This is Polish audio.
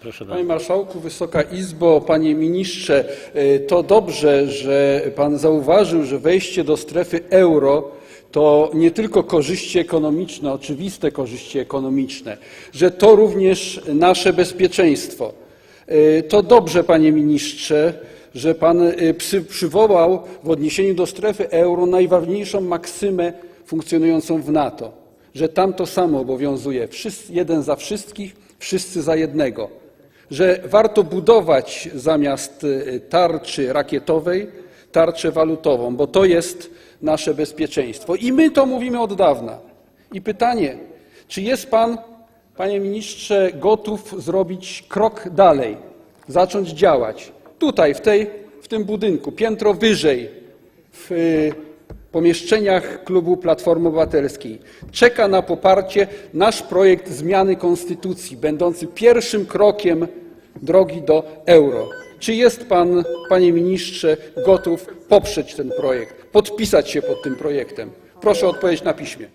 Proszę Panie bardzo. Marszałku, Wysoka Izbo, Panie Ministrze, e, to dobrze, że Pan zauważył, że wejście do strefy euro to nie tylko korzyści ekonomiczne, oczywiste korzyści ekonomiczne, że to również nasze bezpieczeństwo. E, To dobrze, Panie Ministrze, że Pan e, przy, przywołał w odniesieniu do strefy euro najważniejszą maksymę funkcjonującą w NATO, że tam to samo obowiązuje, jeden za wszystkich, wszyscy za jednego że warto budować zamiast y, tarczy rakietowej tarczę walutową, bo to jest nasze bezpieczeństwo. I my to mówimy od dawna. I pytanie, czy jest Pan, Panie Ministrze, gotów zrobić krok dalej, zacząć działać tutaj, w, tej, w tym budynku, piętro wyżej, w y, pomieszczeniach klubu Platformy Obywatelskiej. Czeka na poparcie nasz projekt zmiany konstytucji, będący pierwszym krokiem drogi do euro. Czy jest pan, panie ministrze, gotów poprzeć ten projekt, podpisać się pod tym projektem? Proszę o odpowiedź na piśmie.